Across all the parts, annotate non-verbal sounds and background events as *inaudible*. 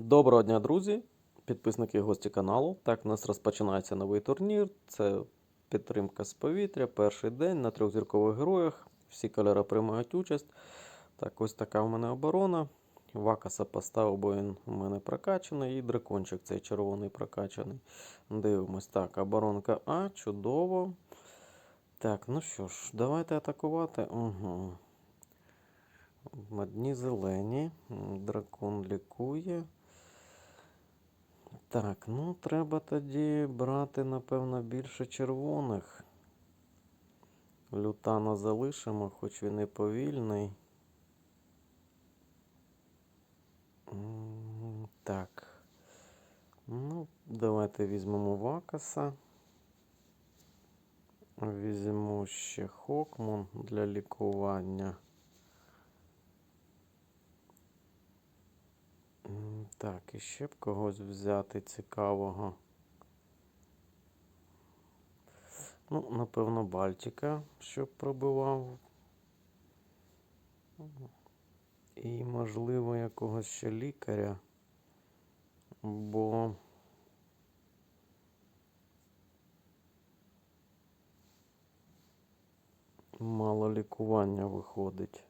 Доброго дня, друзі, підписники і гості каналу. Так, у нас розпочинається новий турнір. Це підтримка з повітря. Перший день на трьохзіркових героях. Всі кольори приймають участь. Так, ось така у мене оборона. Вакаса поставив, бо він у мене прокачаний. І дракончик цей червоний прокачаний. Дивимось. Так, оборонка А, чудово. Так, ну що ж, давайте атакувати. Угу. Одні зелені. Дракон лікує. Так, ну треба тоді брати, напевно, більше червоних. Лютана залишимо, хоч він і повільний. Так. Ну, давайте візьмемо Вакаса. Візьму ще Хокмун для лікування. Так, і ще б когось взяти цікавого. Ну, напевно, Бальтика, щоб пробивав. І, можливо, якогось ще лікаря. Бо мало лікування виходить.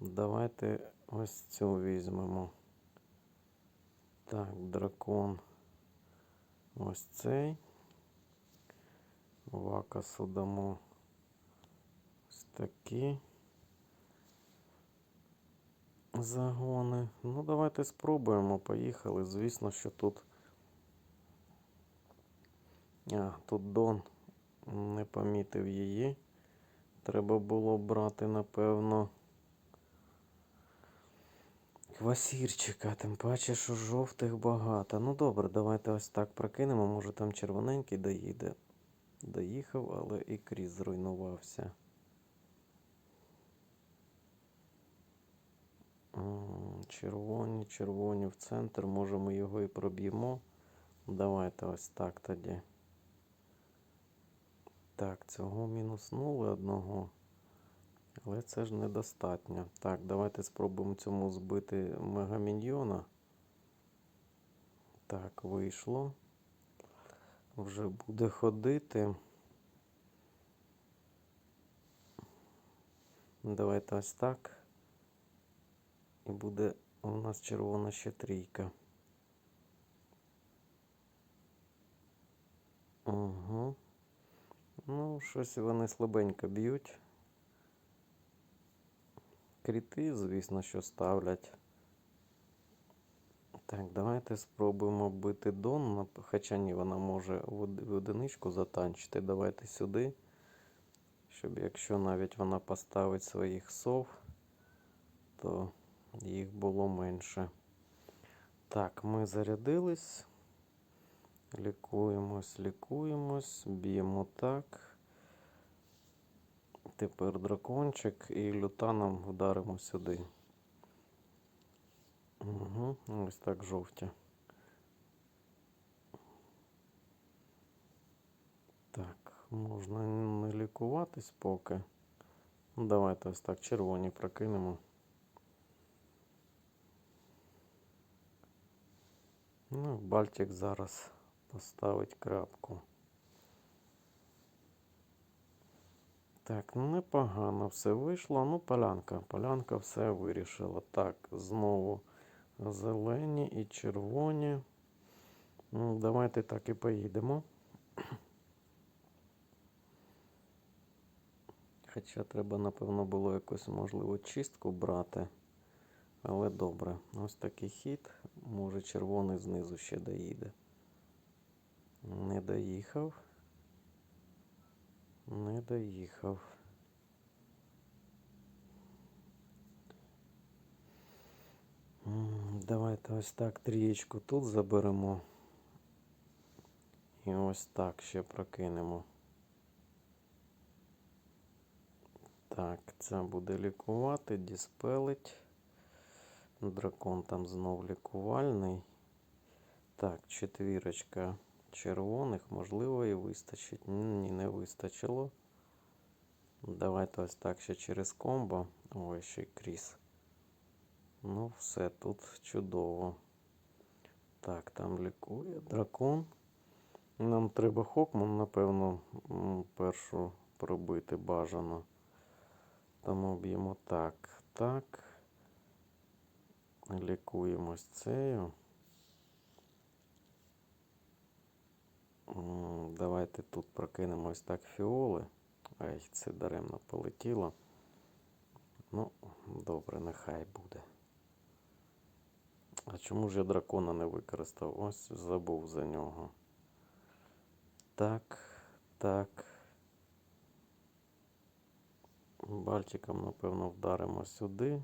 Давайте ось цю візьмемо. Так, дракон. Ось цей. Вакасу дамо ось такі загони. Ну, давайте спробуємо. Поїхали. Звісно, що тут. А, тут Дон не помітив її. Треба було брати, напевно. Квасірчика, тим паче, що жовтих багато. Ну добре, давайте ось так прокинемо. Може там червоненький доїде. Доїхав, але і крізь зруйнувався. Червоні, червоні в центр. Може ми його і проб'ємо. Давайте ось так тоді. Так, цього мінуснули одного. Але це ж недостатньо. Так, давайте спробуємо цьому збити мегаміньйона. Так, вийшло. Вже буде ходити. Давайте ось так. І буде у нас червона ще трійка. Угу. Ну, щось вони слабенько б'ють. Кріти, звісно, що ставлять. Так, давайте спробуємо бити Дон. Хоча ні, вона може в одиничку затанчити. Давайте сюди. Щоб якщо навіть вона поставить своїх сов, то їх було менше. Так, ми зарядились. Лікуємось, лікуємось, б'ємо так. Тепер дракончик і лютаном вдаримо сюди. Угу, ось так жовті. Так, можна не лікуватись поки. Давайте ось так червоні прокинемо. Ну, Бальтик зараз поставить крапку. Так, ну непогано все вийшло. Ну, полянка. Полянка все вирішила. Так, знову зелені і червоні. Ну, давайте так і поїдемо. Хоча треба, напевно, було якусь можливо чистку брати. Але добре. Ось такий хід. Може червоний знизу ще доїде. Не доїхав. Не доїхав. Давайте ось так трієчку тут заберемо. І ось так ще прокинемо. Так, це буде лікувати, діспелить. Дракон там знов лікувальний. Так, четвірочка червоних, можливо, і вистачить. Ні, не вистачило. Давайте ось так ще через комбо. Ой, ще й кріс. Ну, все тут чудово. Так, там лікує дракон. Нам треба Хокман, напевно, першу пробити бажано. Тому б'ємо так, так. Лікуємось цею. Давайте тут прокинемо ось так фіоли. Ай, це даремно полетіло. Ну, добре, нехай буде. А чому ж я дракона не використав? Ось забув за нього. Так, так. Бальчиком, напевно, вдаримо сюди.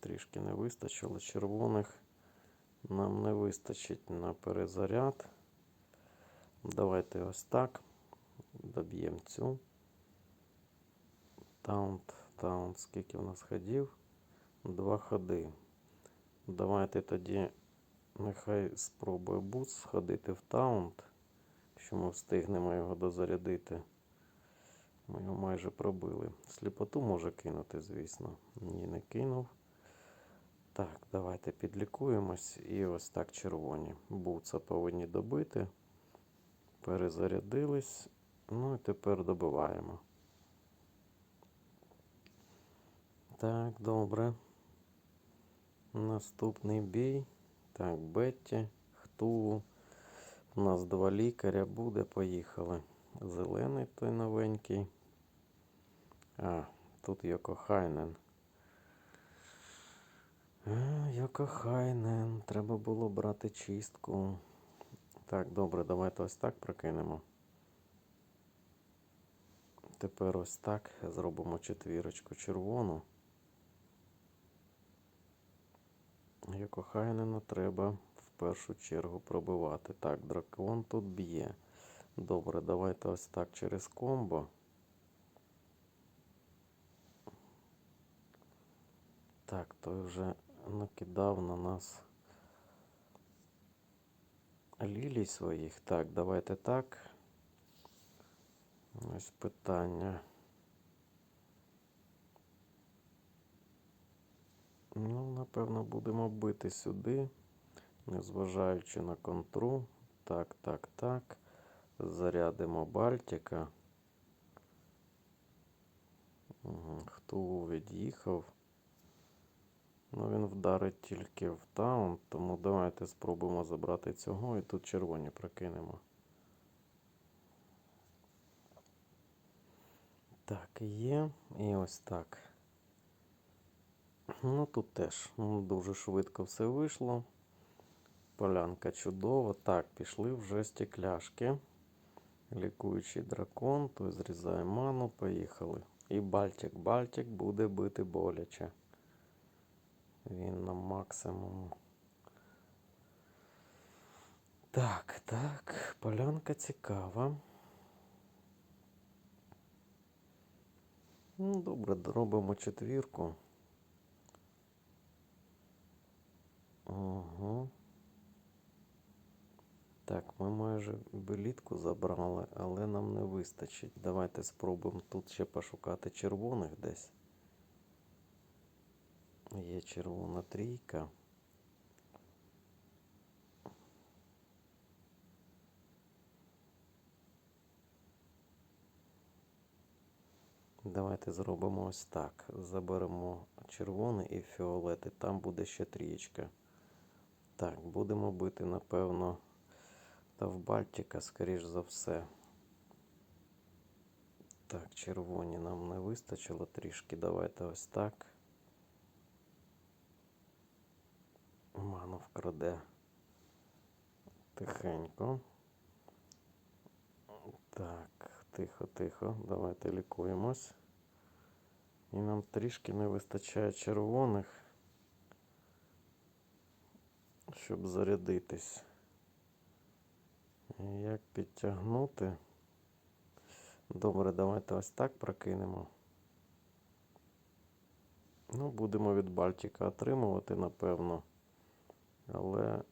Трішки не вистачило червоних. Нам не вистачить на перезаряд. Давайте ось так. Доб'ємо цю. Таунт, таунт, скільки в нас ходів? Два ходи. Давайте тоді нехай спробує бут сходити в таунт, що ми встигнемо його дозарядити. Ми його майже пробили. Сліпоту може кинути, звісно. Ні, не кинув. Так, давайте підлікуємось. І ось так червоні. Буца повинні добити. Перезарядились. Ну і тепер добиваємо. Так, добре. Наступний бій. Так, Бетті, Хтулу. У нас два лікаря буде. Поїхали. Зелений той новенький. А, тут Йокохайнен. А, Йокохайнен. Треба було брати чистку. Так, добре, давайте ось так прокинемо. Тепер ось так зробимо четвірочку червону. Йокохайнена треба в першу чергу пробивати. Так, дракон тут б'є. Добре, давайте ось так через комбо. Так, той вже накидав на нас лілій своїх. Так, давайте так. Ось питання. Ну, напевно, будемо бити сюди, незважаючи на контру. Так, так, так. Зарядимо Бальтика. Хто від'їхав? Ну, він вдарить тільки в таун, тому давайте спробуємо забрати цього і тут червоні прокинемо. Так, є. І ось так. Ну тут теж ну, дуже швидко все вийшло. Полянка чудова. Так, пішли вже стекляшки. Лікуючий дракон, той зрізає ману, поїхали. І Бальтик. Бальтик буде бити боляче. Він на максимум. Так, так, полянка цікава. Ну, добре, робимо четвірку. Ага. Так, ми майже белітку забрали, але нам не вистачить. Давайте спробуємо тут ще пошукати червоних десь. Є червона трійка. Давайте зробимо ось так. Заберемо червоний і фіолет, і там буде ще трієчка. Так, будемо бити, напевно, та в Бальтика, скоріш за все. Так, червоні нам не вистачило трішки. Давайте ось так. Ману вкраде. Тихенько. Так, тихо, тихо. Давайте лікуємось. І нам трішки не вистачає червоних, щоб зарядитись. Як підтягнути? Добре, давайте ось так прокинемо. Ну, будемо від Бальтика отримувати, напевно. Але.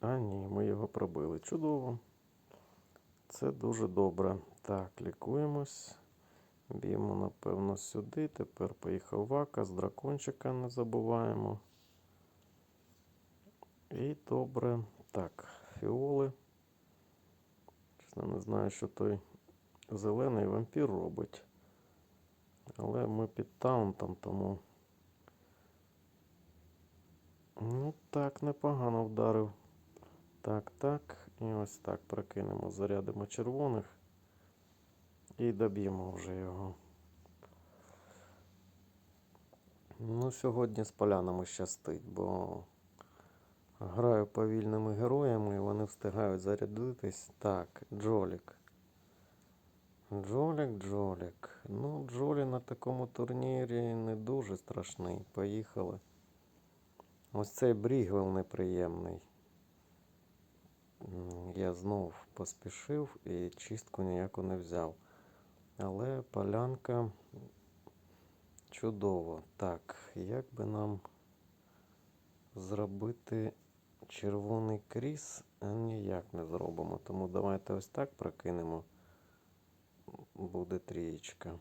А, ні, ми його пробили. Чудово. Це дуже добре. Так, лікуємось. Б'ємо, напевно, сюди. Тепер поїхав вака. З дракончика не забуваємо. І добре. Так, фіоли. Чесно, не знаю, що той зелений вампір робить. Але ми під таунтом, тому. Ну, так, непогано вдарив. Так, так. І ось так прокинемо, зарядимо червоних. І доб'ємо вже його. Ну, сьогодні з полянами щастить, бо граю повільними героями, і вони встигають зарядитись. Так, Джолік. Джолік, Джолік. Ну, Джолі на такому турнірі не дуже страшний. Поїхали. Ось цей Брігвел неприємний. Я знов поспішив і чистку ніяку не взяв. Але полянка чудово. Так, як би нам зробити червоний кріс? Ніяк не зробимо. Тому давайте ось так прокинемо. Буде трієчка.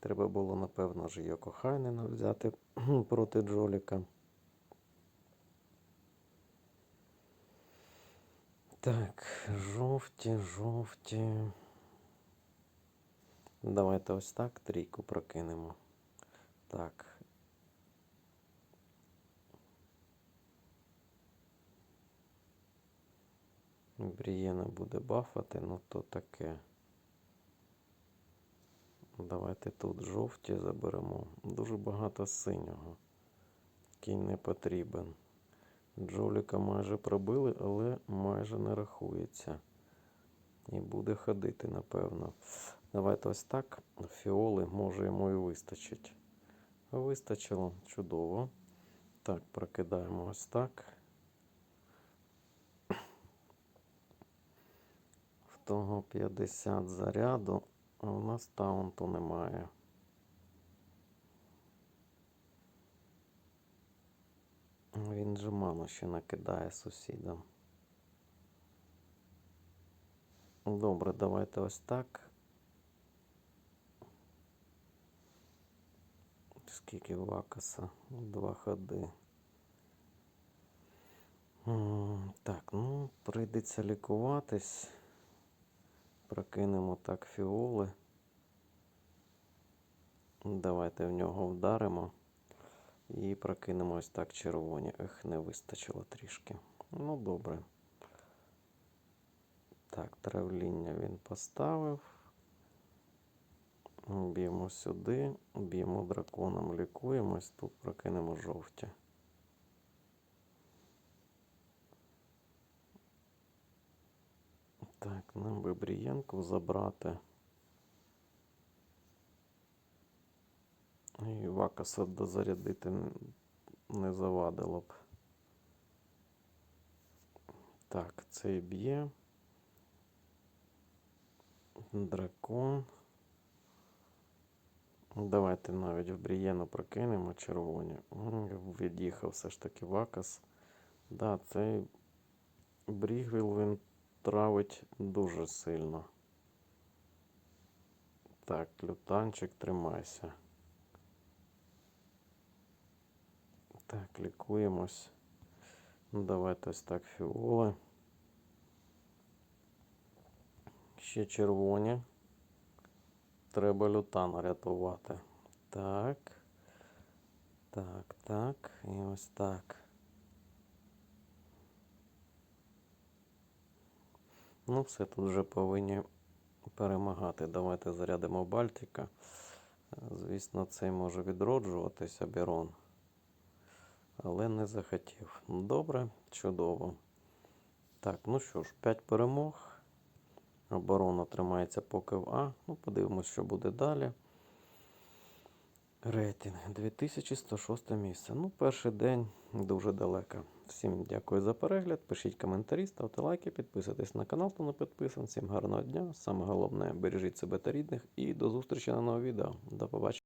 Треба було, напевно, ж Йоко Хайнена взяти *clears throat* проти Джоліка. Так, жовті, жовті. Давайте ось так трійку прокинемо. Так. Брієна буде бафати, ну то таке. Давайте тут жовті заберемо. Дуже багато синього. Кінь не потрібен. Джоліка майже пробили, але майже не рахується. І буде ходити, напевно. Давайте ось так. Фіоли може йому і вистачить. Вистачило. Чудово. Так, прокидаємо ось так. В того 50 заряду, а у нас таунту немає. Він же ману ще накидає сусідам. Добре, давайте ось так. Скільки вакаса? Два ходи. Так, ну, прийдеться лікуватись. Прокинемо так фіоли. Давайте в нього вдаримо. І прокинемо ось так червоні. Ех, не вистачило трішки. Ну, добре. Так, травління він поставив. Б'ємо сюди, б'ємо драконом, лікуємось, тут прокинемо жовті. Так, нам би Брієнку забрати. І Вакаса дозарядити не завадило б. Так, цей б'є. Дракон. Давайте навіть в Брієну прокинемо червоні. Від'їхав все ж таки Вакас. Да, цей Брігвіл він травить дуже сильно. Так, лютанчик, тримайся. Так, лікуємось. Ну, давайте ось так фіоли. Ще червоні. Треба лютана рятувати. Так. Так, так. І ось так. Ну, все тут вже повинні перемагати. Давайте зарядимо Бальтика. Звісно, цей може відроджуватися Бірон. Але не захотів. Добре, чудово. Так, ну що ж, 5 перемог. Оборона тримається поки в А. Ну, подивимось, що буде далі. Рейтинг 2106 місце. Ну, перший день дуже далеко. Всім дякую за перегляд. Пишіть коментарі, ставте лайки, підписуйтесь на канал, хто не підписаний. Всім гарного дня. Саме головне, бережіть себе та рідних. І до зустрічі на новому відео. До побачення.